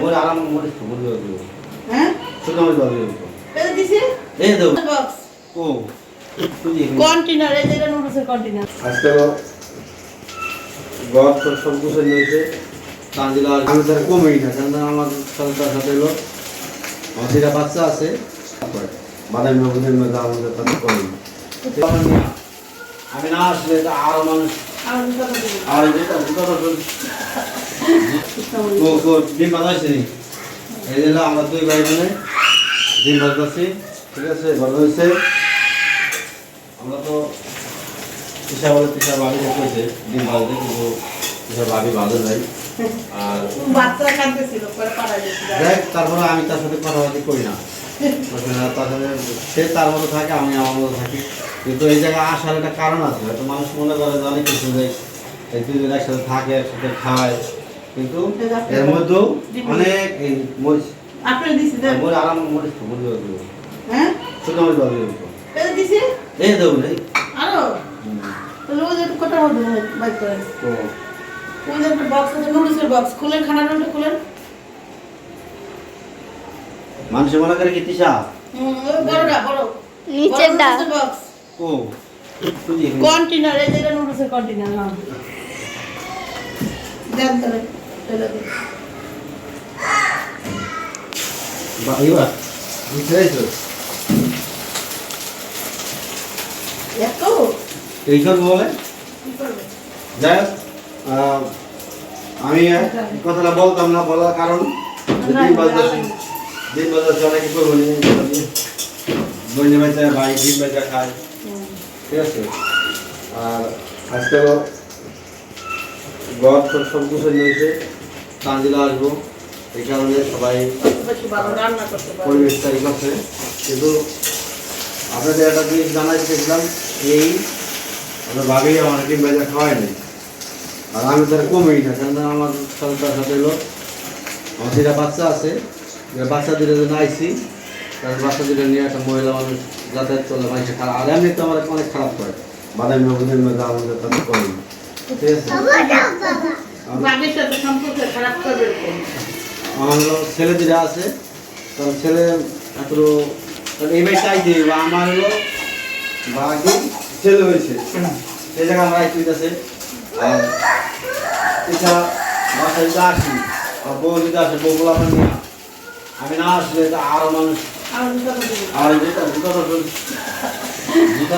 মোর আরাম মোর দিব হ্যাঁ? ছোট মোর বাবু এটা দিছি। এই দাও। বক্স ও কন্টেনার এই যেটা নুডলসের কন্টেনার আজকে গদ তো সব কিছু নিয়েছে। কান্দিলা আমি তার কমেই না কারণ আমার সাথে সাথে হলো। আমার বাচ্চা আছে। বাদামি বাবুদের মধ্যে আমাদের তাদের কমেই আমি না আসলে তো আরও মানুষ আর কথা কথা ডিম বাজাইছে নি? এই যে আমরা দুই ভাই বোনে ডিম বাজাচ্ছি ঠিক আছে? বড় হয়েছে। আমরা তো পিসা বলে পিসা ভাবি দেখেছে ডিম বাজতে কিন্তু পিসা ভাবি বাজে নাই। আর দেখ তারপরে আমি তার সাথে কথাবার্তা করি না। না? তার সাথে সে তার মতো থাকে আমি আমার মতো থাকি। কিন্তু এই জায়গায় আসার একটা কারণ আছে। হয়তো মানুষ মনে করে যে অনেক কিছু এই দুজন একসাথে থাকে একসাথে খায়। কিন্তু এর মধ্যেও অনেক এই মরিচ। আপনি দিছি দেন। মরিচ আরাম মরিচ তো মরিচ হ্যাঁ? ছোট মরিচ এটা দিছি? এই দেবো নেই আরও? ওই যে একটু কটা মধ্যে বাইক করেন। তো ওই যে একটা বক্স আছে নুডলসের বক্স খুলেন খানা খুলেন। মানুষ মনে করে কি তিসা হুম বড়টা বড়। নিচেরটা। বক্স ও কন্টেনার এই যেটা নুডলসের কন্টেনার না দেন এত এইসব বলে? যাই হোক, আমি কথাটা বলতাম না বলার কারণ দিন বাজাচ্ছি দিন বাজাচ্ছি অনেকে করব নি বইনে বেচা ভাই দিন বেচা খায় ঠিক আছে? আর আজকে তো সব কিছু নিয়েছে কান্দিলা আসব এই কারণে সবাই বেশি ভালো রান্না করতে পারবে। পরিবেশটা ই করছে কিন্তু আপনাদের একটা জিনিস জানাই দেখলাম এই আমরা ভাবি আমার ডিম বাজার খাওয়াই নাই। আর আমি তার কমেই না কারণ আমার সাথে তার সাথে হলো আমার সেটা বাচ্চা আছে। বাচ্চা দুটো জন্য আইসি কারণ বাচ্চা দুটো নিয়ে একটা মহিলা মানুষ যাতায়াত করলে মানুষের খারাপ আর এমনি তো আমার অনেক খারাপ করে। বাদামি বাবুদের মধ্যে আমাদের তাদের করি ঠিক আছে? আমার- সাথে সম্পর্ক খারাপ করবে আমার ছেলে দুটা আছে কারণ ছেলে এত কারণ এই বাড়িতে বা আমার হলো বাকি ছেলে হয়েছে। সেই জায়গায় আমরা আইতে আছে আর এছাড়া বাসায় যদি আসি আর বউ যদি আসে বউগুলো আমার নিয়ে আমি না আসলে তো আরও মানুষ আর যেটা জুতা জুতা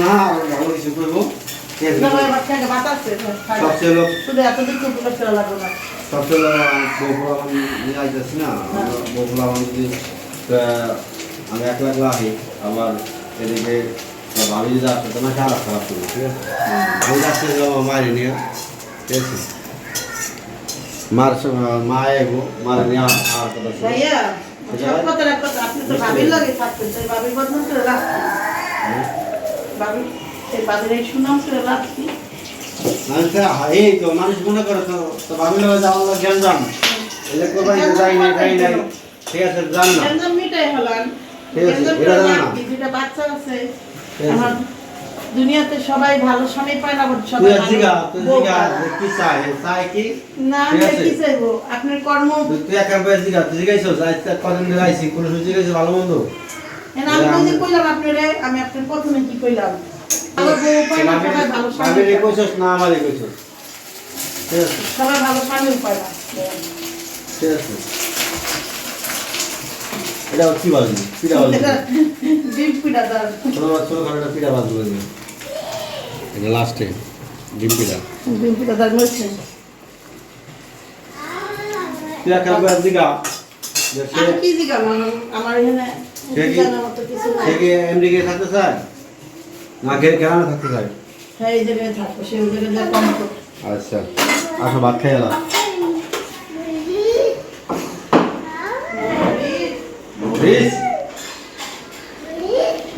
না ভালো কিছু করব। সবচেয়ে হলো শুধু পুরো ফেরা লাগবে না। সবচেয়ে বগুলা নিয়ে আইতেছি না? বগুলা আমি যদি আমি একলা একলা আহি আবার এদিকে ভাবি যদি আসে তোমার খারাপ খারাপ করবে ঠিক আছে? আমি যাচ্ছি আমার মায়ের নিয়ে ঠিক আছে? মার মা এগো মারে নিয়ে আর কথা। ভাইয়া সব কথা এক কথা আপনি তো ভাবির লাগে থাকতেন ভাবির বদনাম করে রাখছি ভাবি সেই সুনাম করে রাখছি আমি এই তো মানুষ মনে করে তো তো ভাবিলে হয়তো আমার জ্ঞান জান এলে কোথায় যাই নাই যাই নাই ঠিক আছে জান না। একদম মিটাই হলাম। ঠিক আছে, এটা করে না? দুইটা বাচ্চা আছে। আমার দুনিয়াতে সবাই ভালো স্বামী পায় না সবাই। কি চাই চাই কি। কি চাইব? আপনার কর্ম? তুই জিগা জিগাইছো কদিন ধরে আইছি কোন সময় জিগাইছো ভালো মন্দ? আমি কোনদিন কইলাম আপনারে? আমি আপনার প্রথমে কি কইলাম? ভালো বউ না সবাই ভালো স্বামী ভাবি রে পায় না। কইছস না আমারে কইছস ঠিক আছে? সবাই ভালো স্বামী পায় ঠিক আছে। এটা কি বাজলি? পিঠা বাজলি ডিম পিঠা দাও ছোট ছোট খাটো পিঠা বাজলি এটা লাস্টে ডিম পিঠা। ডিম দাও মরছে কি আমার এখানে সে কি আমেরিকায় থাকতে চায়? না গ্রামে থাকতে চায় হ্যাঁ এই জায়গায় থাকব সেই জায়গায় কম আচ্ছা আসো ভাত খাই এলাম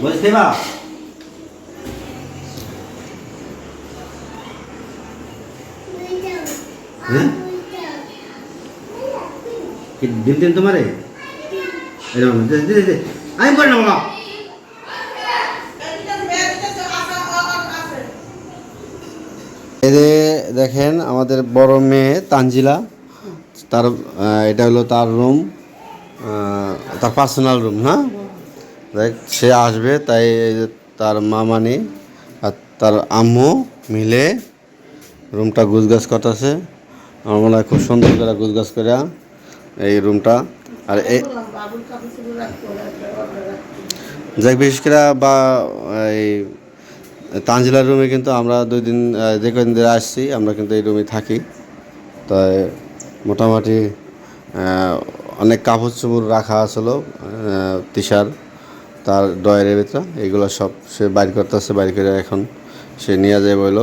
বুঝতে হ্যাঁ? কি দিন তোমারে? আমি পারি না বাবা এদের দেখেন আমাদের বড় মেয়ে তানজিলা তার এটা হলো তার রুম তার পার্সোনাল রুম হ্যাঁ দেখ সে আসবে তাই তার মামানি আর তার আম্মু মিলে রুমটা গুছগাছ করতেছে আমার মনে হয় খুব সুন্দর করে গুছগাছ করে এই রুমটা আর এই। যাক বিশেষ করে বা এই তানজিলার রুমে কিন্তু আমরা দুই দিন যে কদিন ধরে আসছি আমরা কিন্তু এই রুমে থাকি। তাই মোটামুটি অনেক কাপড় চোপড় রাখা আসলো তিসার তার ডয়ের ভিতরে। এগুলো সব সে বাইর করতেছে বাইর করে এখন সে নিয়ে যায় বলল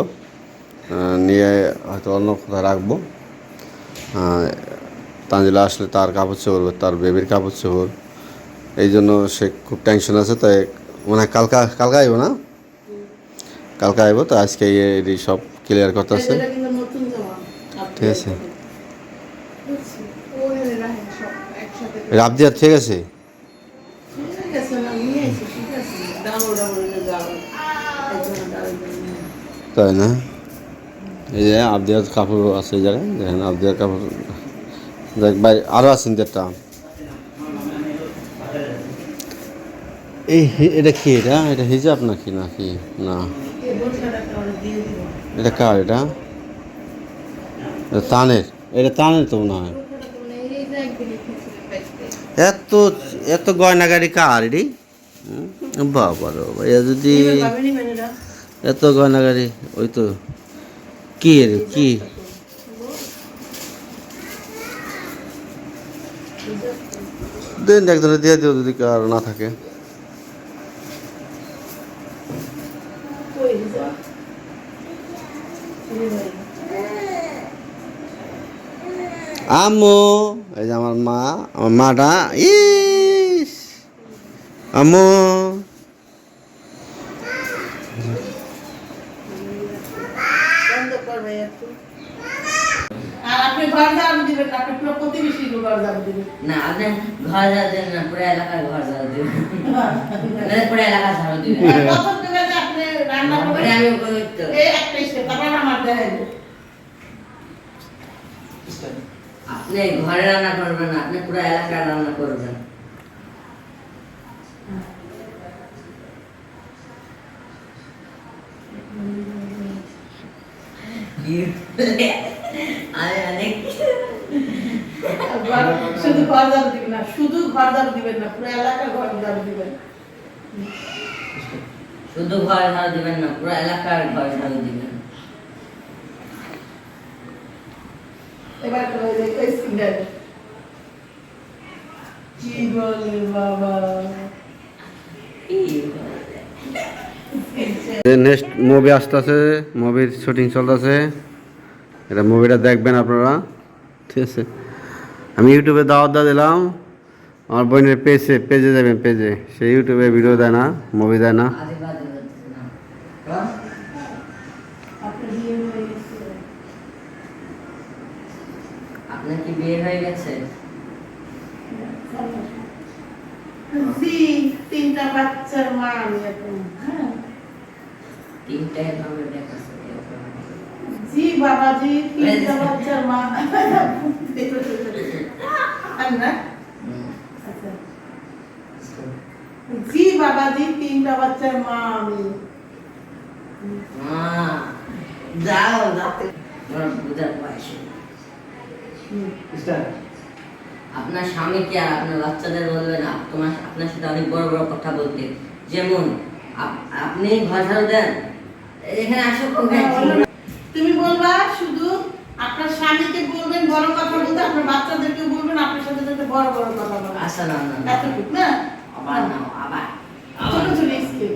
নিয়ে হয়তো অন্য কোথাও রাখব। আহ, তানজিলা আসলে তার কাপড় চোপড় তার বেবির কাপড় চোপড়। এই জন্য সে খুব টেনশন আছে তাই মনে কালকা কালকা আইব না? কালকা আইব তো আজকে এই সব ক্লিয়ার করতেছে। ঠিক আছে। বুঝছি। ওখানে রাখেন সব একসাথে। রাবদিয়া ঠিক আছে। তাই না? এই যে আবদিয়ার কাপড় আছে এই জায়গায় দেখেন আবদিয়ার কাপড়। দেখ ভাই আরও আছেন দেড়টা। এই এটা কি এটা? এটা হিজাব নাকি নাকি? না। এটা কার এটা? তানের। এটা তানের তো মনে হয়। এত এত গয়নাগাড়ি কার এটি? বাবা বাবা, এ যদি এত গয়নাগাড়ি, ওই তো কি রে কি? দিন একজনে দিয়ে দিও যদি কার না থাকে কই হিসাব? এই ভাই। আম্মু এই যে আমার মা আমার মাটা ইস! আম্মু। দিবেন না, আপনি ঘর ঝাড়ু দিবেন। না আপনি ঘর ঝাড়ু দেন না পুরো এলাকার ঘর ঝাড়ু দিবেন। মানে পুরো এলাকা ঝাড়ু দিবেন। আমি ওই তো এই একটা step, আপনি ঘরে রান্না করবেন আপনি পুরো এলাকার রান্না করবেন। শুধু ঘর ঝাড়ু দিবেন না, শুধু ঘর দিবেন না, পুরো এলাকার ঘর দিবেন। শুধু ঘর ঝাড়ু দিবেন না পুরো এলাকার ঘর ঝাড়ু দিবেন। এবার singer। কি বলে বাবা। নেক্সট মুভি আসতেছে মুভির শুটিং চলতেছে। এটা মুভিটা দেখবেন আপনারা। ঠিক আছে। আমি ইউটিউবে দাওয়াত দিলাম। আমার বোনের পেজে পেজে যাবেন পেজে সে ইউটিউবে ভিডিও দেয় না মুভি দেয় না। আপনার কি বিয়ে হয়ে গেছে? জি তিনটা বাচ্চার মা আমি এখন। হ্যাঁ। তিনটায় ভাবে জি বাবাজি তিনটা বাচ্চার মা। আমি জি বাবাজি তিনটা বাচ্চার মা আমি। যাও যাতে বুঝার বয়সে আপনার স্বামীকে আর আপনার বাচ্চাদের বলবেন আপ- তোমার আপনার সাথে অনেক বড় বড় কথা বলতে। যেমন আপনি ঘর ঝাড়ু দেন। এখানে আসো তুমি বলবা শুধু আপনার স্বামীকে বলবেন বড় কথা বলতে আপনার বাচ্চাদেরকে বলবেন আপনার সাথে সাথে বড় বড় কথা বলবেন। আসো না না না। এতটুকু না? আবার নাও আবার। ছোট ছোট স্কেপ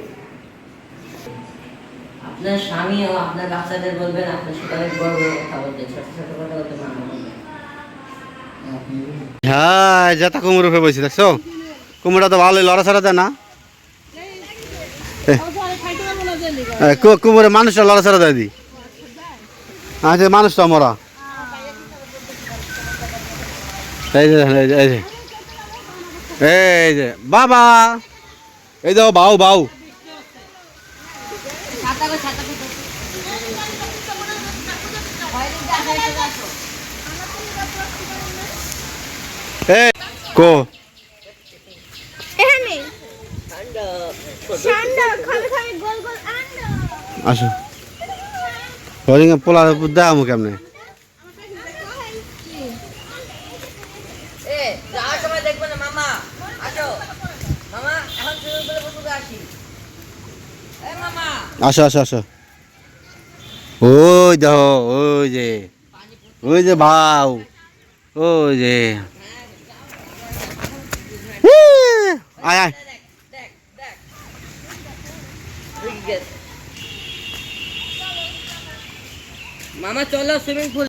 আপনার স্বামী ও আপনার বাচ্চাদের বলবেন আপনার সাথে অনেক বড় বড় কথা বলতে ছোট ছোট কথা বলতে মানা। হ্যাঁ যেটা কুমড়ো উঠে বসে দেখছ? কুমড়োটা তো ভালোই লড়াছড়া দেয় না। এ, কু- কুমড়ে মানুষটা লড়াছড়া দেয় দি। আচ্ছা মানুষটা মরা। এই যে এই যে এই যে। বাবা! এই দেখো বাউ বাউ। এ কো। এখানে। ঠান্ডা খাবে খাবে গোল গোল আন্ডা। আসো। হরিং পোলা দাম কেমনে? এ যাওয়ার সময় দেখব না মামা। আসো। মামা এখন সুইমিং পুলে বসে আসি। এ মামা। আসো আসো আসো। ওই দেখো ওই যে ওই যে ভাও ওই যে। আয় আয়। মামা চলো সুইমিং পুল